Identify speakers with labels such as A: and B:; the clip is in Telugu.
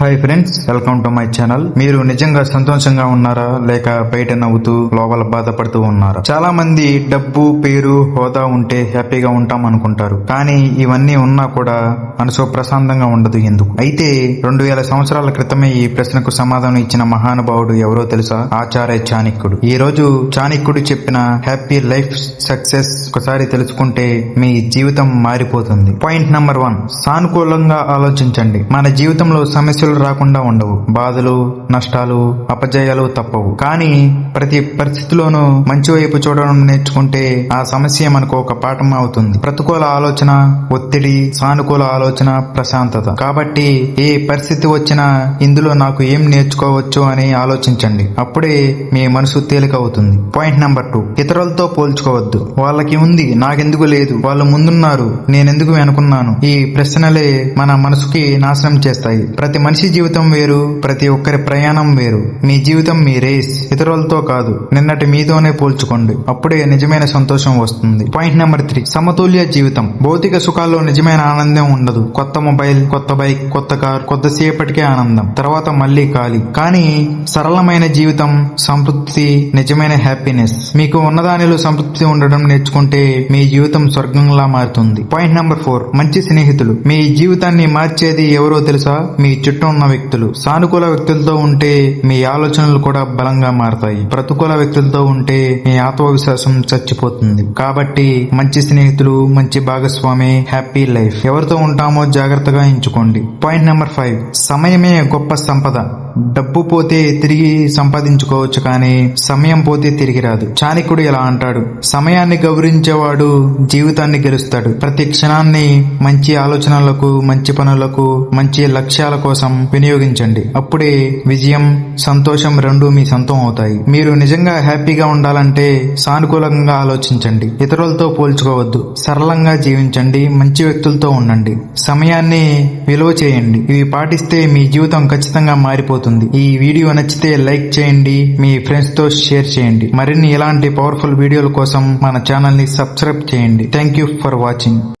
A: Hi friends welcome to my channel మీరు నిజంగా సంతోషంగా ఉన్నారా? లేక బయట నవ్వుతూ లోపల బాధపడుతూ ఉన్నారా? చాలా మంది డబ్బు పేరు హోదా ఉంటే హ్యాపీగా ఉంటాం అనుకుంటారు. కానీ ఇవన్నీ ఉన్నా కూడా మనసు ప్రశాంతంగా ఉండదు ఎందుకు? అయితే రెండు వేల సంవత్సరాల క్రితమే ఈ ప్రశ్నకు సమాధానం ఇచ్చిన మహానుభావుడు ఎవరో తెలుసా? ఆచార్య చాణక్యుడు. ఈ రోజు చాణక్యుడు చెప్పిన హ్యాపీ లైఫ్ సక్సెస్ ఒకసారి తెలుసుకుంటే మీ జీవితం మారిపోతుంది. Point number one. సానుకూలంగా ఆలోచించండి. మన జీవితంలో సమస్యలు రాకుండా ఉండవు. బాధలు నష్టాలు అపజయాలు తప్పవు. కానీ ప్రతి పరిస్థితిలోనూ మంచి వైపు చూడడం నేర్చుకుంటే ఆ సమస్య మనకు ఒక పాఠం అవుతుంది. ప్రతికూల ఆలోచన ఒత్తిడి సానుకూల ఆలోచన ప్రశాంతత. కాబట్టి ఏ పరిస్థితి వచ్చినా ఇందులో నాకు ఏం నేర్చుకోవచ్చు అని ఆలోచించండి. అప్పుడే మీ మనసు తేలిక అవుతుంది పాయింట్ నెంబర్ టూ. ఇతరులతో పోల్చుకోవద్దు. వాళ్ళకి ఉంది నాకెందుకు లేదు. వాళ్ళు ముందున్నారు నేనెందుకు వెనుకున్నాను ఈ ప్రశ్నలే మన మనసుకి నాశనం చేస్తాయి. ప్రతి మనిషి జీవితం వేరు ప్రతి ఒక్కరి ప్రయాణం వేరు. మీ జీవితం మీ రేస్. ఇతరులతో కాదు నిన్నటి మీతోనే పోల్చుకోండి. అప్పుడే నిజమైన సంతోషం వస్తుంది. Point number three. సమతుల్య జీవితం. భౌతిక సుఖాల్లో నిజమైన ఆనందం ఉండదు. కొత్త మొబైల్ కొత్త బైక్ కొత్త కార్ కొద్దిసేపటికే ఆనందం. తర్వాత మళ్ళీ ఖాళీ. కానీ సరళమైన జీవితం సంతృప్తి నిజమైన హ్యాపీనెస్. మీకు ఉన్నదానిలో సంతృప్తి ఉండడం నేర్చుకుంటే మీ జీవితం స్వర్గంలా మారుతుంది. Point number four. మంచి స్నేహితులు. మీ జీవితాన్ని మార్చేది ఎవరో తెలుసా? మీ చుట్టూ ఉన్న వ్యక్తులు సానుకూల వ్యక్తులతో ఉంటే మీ ఆలోచనలు కూడా బలంగా మారతాయి. ప్రతికూల వ్యక్తులతో ఉంటే మీ ఆత్మవిశ్వాసం చచ్చిపోతుంది. కాబట్టి మంచి స్నేహితులు మంచి భాగస్వామి హ్యాపీ లైఫ్. ఎవరితో ఉంటామో జాగ్రత్తగా ఎంచుకోండి. Point number five. సమయమే గొప్ప సంపద. డబ్బు పోతే తిరిగి సంపాదించుకోవచ్చు కానీ సమయం పోతే తిరిగి రాదు. చాణికుడు ఇలా అంటాడు. సమయాన్ని గౌరవించేవాడు జీవితాన్ని గెలుస్తాడు. ప్రతి క్షణాన్ని మంచి ఆలోచనలకు మంచి పనులకు మంచి లక్ష్యాల కోసం వినియోగించండి. అప్పుడే విజయం సంతోషం రెండు మీ సొంతం అవుతాయి. మీరు నిజంగా హ్యాపీగా ఉండాలంటే సానుకూలంగా ఆలోచించండి. ఇతరులతో పోల్చుకోవద్దు. సరళంగా జీవించండి. మంచి వ్యక్తులతో ఉండండి. సమయాన్ని విలువ చేయండి. ఇవి పాటిస్తే మీ జీవితం ఖచ్చితంగా మారిపోతుంది. ఈ వీడియో నచ్చితే లైక్ చేయండి మీ ఫ్రెండ్స్తో షేర్ చేయండి. మరిన్ని ఇలాంటి పవర్ఫుల్ వీడియోల కోసం మన ఛానల్ని సబ్స్క్రైబ్ చేయండి. Thank you for watching